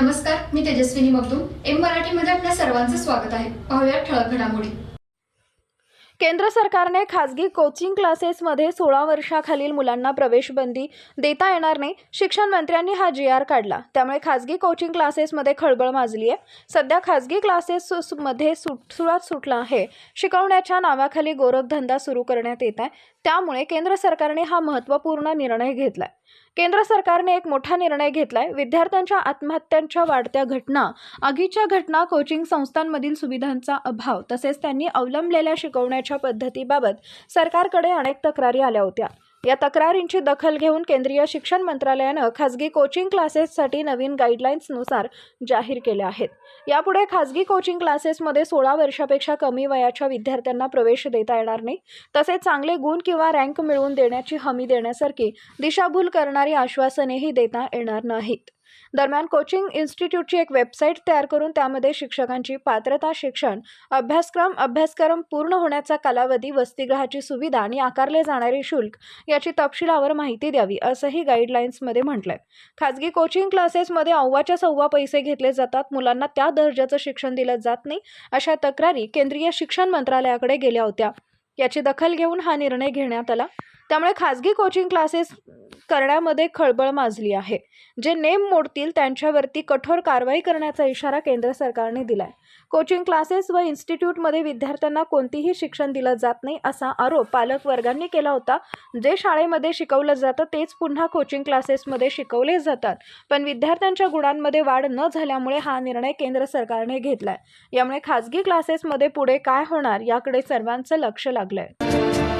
नमस्कार मी तेजस्विनी मगदूम. एम मराठीमध्ये आपल्या सर्वांचं स्वागत आहे. पाहूया ठळक घडामोडी. केंद्र सरकारने खाजगी कोचिंग क्लासेसमध्ये सोळा वर्षाखालील मुलांना प्रवेशबंदी देता येणार नाही. शिक्षण मंत्र्यांनी हा जी आर काढला. त्यामुळे खाजगी कोचिंग क्लासेसमध्ये खळबळ माजली आहे. सध्या खाजगी क्लासेसमध्ये सुट सुटला आहे. शिकवण्याच्या नावाखाली गोरखधंदा सुरू करण्यात येत आहे. त्यामुळे केंद्र सरकारने हा महत्त्वपूर्ण निर्णय घेतलाय. केंद्र सरकारने एक मोठा निर्णय घेतलाय. विद्यार्थ्यांच्या आत्महत्यांच्या वाढत्या घटना आगीच्या घटना कोचिंग संस्थांमधील सुविधांचा अभाव तसेच त्यांनी अवलंबलेल्या शिकवण्याच्या पद्धतीबाबत सरकारकडे अनेक तक्रारी आल्या होत्या. या तक्रारींची दखल घेऊन केंद्रीय शिक्षण मंत्रालयानं खाजगी कोचिंग क्लासेससाठी नवीन गाईडलाईन्सनुसार जाहीर केल्या आहेत. यापुढे खाजगी कोचिंग क्लासेसमध्ये सोळा वर्षापेक्षा कमी वयाच्या विद्यार्थ्यांना प्रवेश देता येणार नाही. तसेच चांगले गुण किंवा रँक मिळवून देण्याची हमी देण्यासारखी दिशाभूल करणारी आश्वासनेही देता येणार नाहीत. दरम्यान कोचिंग इन्स्टिट्यूटची एक वेबसाईट तयार करून त्यामध्ये शिक्षकांची पात्रता शिक्षण अभ्यासक्रम अभ्यासक्रम पूर्ण होण्याचा कालावधी वसतिगृहाची सुविधा आणि आकारले जाणारे शुल्क याची तपशिलावर माहिती द्यावी असंही गाईडलाईन्समध्ये म्हटलंय. खाजगी कोचिंग क्लासेसमध्ये अव्वाच्या सव्वा पैसे घेतले जातात. मुलांना त्या दर्जाचं शिक्षण दिलं जात नाही अशा तक्रारी केंद्रीय शिक्षण मंत्रालयाकडे गेल्या होत्या. याची दखल घेऊन हा निर्णय घेण्यात आला. त्यामुळे खाजगी कोचिंग क्लासेस करण्यामध्ये खळबळ माजली आहे. जे नेम मोडतील त्यांच्यावरती कठोर कारवाई करण्याचा इशारा केंद्र सरकारने दिलाय. कोचिंग क्लासेस व इन्स्टिट्यूटमध्ये विद्यार्थ्यांना कोणतीही शिक्षण दिलं जात नाही असा आरोप पालक वर्गांनी केला होता. जे शाळेमध्ये शिकवलं जातं तेच पुन्हा कोचिंग क्लासेसमध्ये शिकवले जातात. पण विद्यार्थ्यांच्या गुणांमध्ये वाढ न झाल्यामुळे हा निर्णय केंद्र सरकारने घेतलाय. यामुळे खाजगी क्लासेसमध्ये पुढे काय होणार याकडे सर्वांचं लक्ष लागलंय.